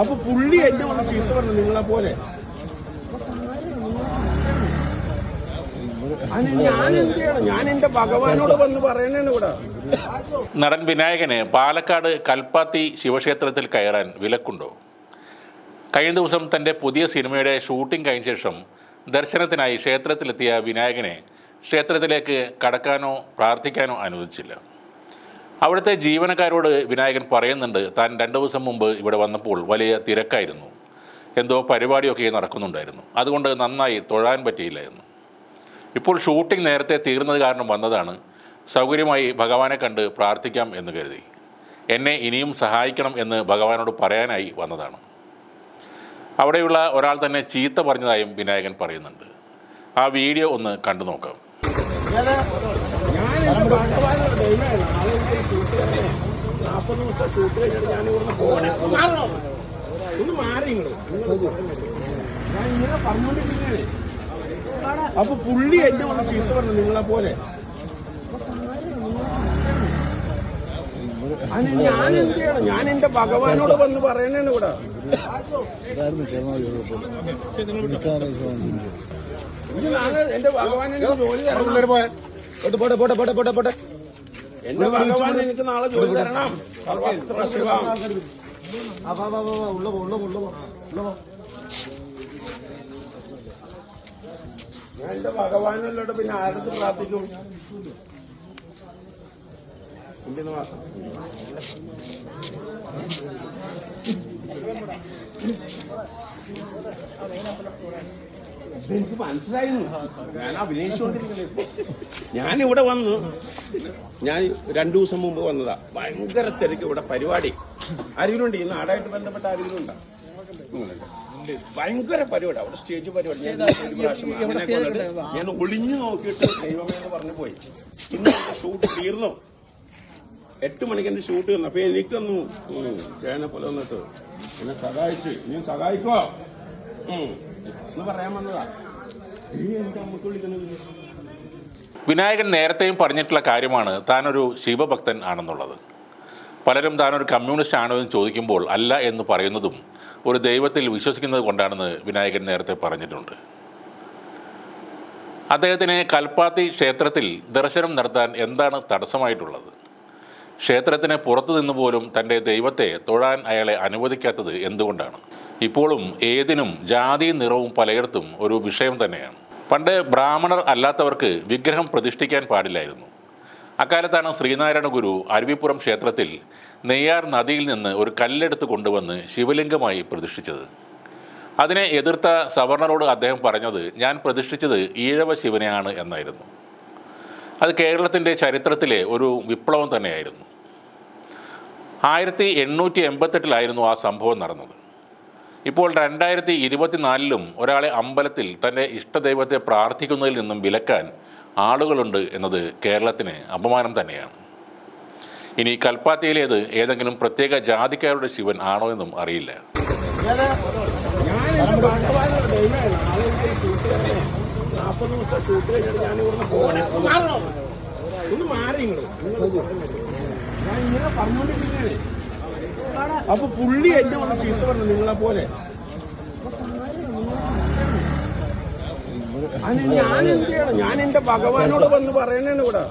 അപ്പൊ പുള്ളി എന്നെ വന്ന് ചീത്ത പറഞ്ഞു നിങ്ങളെ പോലെ. നടൻ വിനായകന് പാലക്കാട് കൽപ്പാത്തി ശിവക്ഷേത്രത്തിൽ കയറാൻ വിലക്കുണ്ടോ? കഴിഞ്ഞ ദിവസം തന്റെ പുതിയ സിനിമയുടെ ഷൂട്ടിംഗ് കഴിഞ്ഞ ശേഷം ദർശനത്തിനായി ക്ഷേത്രത്തിലെത്തിയ വിനായകനെ ക്ഷേത്രത്തിലേക്ക് കടക്കാനോ പ്രാർത്ഥിക്കാനോ അനുവദിച്ചില്ല. അവിടുത്തെ ജീവനക്കാരോട് വിനായകൻ പറയുന്നുണ്ട് താൻ രണ്ട് ദിവസം മുമ്പ് ഇവിടെ വന്നപ്പോൾ വലിയ തിരക്കായിരുന്നു. എന്തോ പരിപാടിയൊക്കെ നടക്കുന്നുണ്ടായിരുന്നു. അതുകൊണ്ട് നന്നായി തൊഴാൻ പറ്റിയില്ല എന്ന് ഇപ്പോൾ ഷൂട്ടിംഗ് നേരത്തെ തീർന്നത് കാരണം വന്നതാണ്. സൗകര്യമായി ഭഗവാനെ കണ്ട് പ്രാർത്ഥിക്കാം എന്ന് കരുതി. എന്നെ ഇനിയും സഹായിക്കണം എന്ന് ഭഗവാനോട് പറയാനായി വന്നതാണ്. അവിടെയുള്ള ഒരാൾ തന്നെ ചീത്ത പറഞ്ഞതായും വിനായകൻ പറയുന്നുണ്ട്. ആ വീഡിയോ ഒന്ന് കണ്ടു നോക്കാം ഞാൻ എന്റെ ഭഗവാനോട് ദൈവമേ, നാളെ എനിക്ക് ഷൂട്ട് ചെയ്യണം. നാപ്പത് ദിവസം ഷൂട്ട് കഴിഞ്ഞിട്ട് ഞാൻ ഇവിടുന്ന് പോകണേ മാറണോ ഒന്ന് മാറി ഇങ്ങൾ ഞാൻ ഇങ്ങനെ പറഞ്ഞോണ്ടിരിക്കുകയാണ് അപ്പൊ പുള്ളി എന്നെ വന്ന് ചീത്ത പറഞ്ഞു നിങ്ങളെ പോലെ. ഞാൻ എന്ത് ചെയ്യണം? ഞാൻ എന്റെ ഭഗവാനോട് വന്ന് പറയണേണ് ഇവിടെ. എന്റെ ഭഗവാൻ എനിക്ക് ജോലി തരണം. പോട്ടെ പോട്ടെ പോട്ടെ പോട്ടെ പോട്ടെ എന്റെ ഭഗവാൻ എനിക്ക് നാളെ ജോലി തരണം. സർവത്ര ശിവം. ഉള്ള പോ, ഉള്ള പോ, ഉള്ള പോ, ഉള്ള പോ. ഞാൻ എന്റെ ഭഗവാനല്ലോട്ട് പിന്നെ ആരടുത്ത് പ്രാർത്ഥിക്കും? ഇല്ലെന്ന് മാത്രം എനിക്ക് മനസ്സിലായിരുന്നു ഞാൻ അഭിനയിച്ചുകൊണ്ടിരിക്കുന്നത് ഞാൻ ഇവിടെ വന്നു ഞാൻ രണ്ടു ദിവസം മുമ്പ് വന്നതാ. ഭയങ്കര തിരക്ക് ഇവിടെ പരിപാടി. ആരെങ്കിലും ഉണ്ട് ഈ നാടായിട്ട് ബന്ധപ്പെട്ട ആരെങ്കിലും ഉണ്ടോ. ഭയങ്കര പരിപാടി. അവിടെ സ്റ്റേജ് പരിപാടി. ഞാൻ ഒരു പ്രാവശ്യം അങ്ങനെയൊക്കെ വന്നിട്ട് ഞാൻ ഒളിഞ്ഞു നോക്കിയിട്ട് ദൈവമേ എന്ന് പറഞ്ഞു പോയി. ഇന്ന് ഷൂട്ട് തീർന്നു. എട്ട് മണിക്ക് എന്റെ ഷൂട്ട് തീർന്നു. അപ്പൊ എനിക്കൊന്നു ചേനെ പോലെ വന്നിട്ട്. എന്നെ സഹായിച്ചു. നീ സഹായിക്കോ? ഉം. എന്ന് പറയാൻ വന്നതാ. നീ എന്താ നമുക്ക് വിളിക്കുന്നത്? വിനായകൻ നേരത്തെയും പറഞ്ഞിട്ടുള്ള കാര്യമാണ് താനൊരു ശിവഭക്തൻ ആണെന്നുള്ളത്. പലരും താനൊരു കമ്മ്യൂണിസ്റ്റ് ആണോ എന്ന് ചോദിക്കുമ്പോൾ അല്ല എന്ന് പറയുന്നതും ഒരു ദൈവത്തിൽ വിശ്വസിക്കുന്നത് കൊണ്ടാണെന്ന് വിനായകൻ നേരത്തെ പറഞ്ഞിട്ടുണ്ട്. അദ്ദേഹത്തിന് കൽപ്പാത്തി ക്ഷേത്രത്തിൽ ദർശനം നടത്താൻ എന്താണ് തടസ്സമായിട്ടുള്ളത്? ക്ഷേത്രത്തിന് പുറത്തു നിന്ന് പോലും തന്റെ ദൈവത്തെ തൊഴാൻ അയാളെ അനുവദിക്കാത്തത് എന്തുകൊണ്ടാണ്? ഇപ്പോഴും ഏതിനും ജാതി നിറവും പലയിടത്തും ഒരു വിഷയം തന്നെയാണ്. പണ്ട് ബ്രാഹ്മണർ അല്ലാത്തവർക്ക് വിഗ്രഹം പ്രതിഷ്ഠിക്കാൻ പാടില്ലായിരുന്നു. അക്കാലത്താണ് ശ്രീനാരായണ ഗുരു അരുവിപ്പുറം ക്ഷേത്രത്തിൽ നെയ്യാർ നദിയിൽ നിന്ന് ഒരു കല്ലെടുത്ത് കൊണ്ടുവന്ന് ശിവലിംഗമായി പ്രതിഷ്ഠിച്ചത്. അതിനെ എതിർത്ത സവർണരോട് അദ്ദേഹം പറഞ്ഞത് ഞാൻ പ്രതിഷ്ഠിച്ചത് ഈഴവ ശിവനെയാണ് എന്നായിരുന്നു. അത് കേരളത്തിന്റെ ചരിത്രത്തിലെ ഒരു വിപ്ലവം തന്നെയായിരുന്നു. ആയിരത്തി എണ്ണൂറ്റി എൺപത്തെട്ടിലായിരുന്നു ആ സംഭവം നടന്നത്. ഇപ്പോൾ രണ്ടായിരത്തി ഇരുപത്തിനാലിലും ഒരാളെ അമ്പലത്തിൽ തന്റെ ഇഷ്ടദൈവത്തെ പ്രാർത്ഥിക്കുന്നതിൽ നിന്നും വിലക്കാൻ ആളുകളുണ്ട് എന്നത് കേരളത്തിന് അപമാനം തന്നെയാണ്. ഇനി കൽപ്പാത്തിയിലേത് ഏതെങ്കിലും പ്രത്യേക ജാതിക്കാരുടെ ശിവൻ ആണോ എന്നും അറിയില്ല. നാപ്പത് ദിവസം ഷൂട്ട് കഴിഞ്ഞിട്ട് ഞാൻ ഇവിടുന്ന് പോകണേ മാറണോ ഒന്ന് മാറി ഇങ്ങൾ ഞാൻ ഇങ്ങനെ പറഞ്ഞുകൊണ്ടിരിക്കുകയാണ് അപ്പൊ പുള്ളി എന്നെ വന്ന് ചീത്ത പറഞ്ഞു നിങ്ങളെ പോലെ. ഞാൻ എന്ത് ചെയ്യണം? ഞാൻ എന്റെ ഭഗവാനോട് വന്ന് പറയണേണ് ഇവിടെ.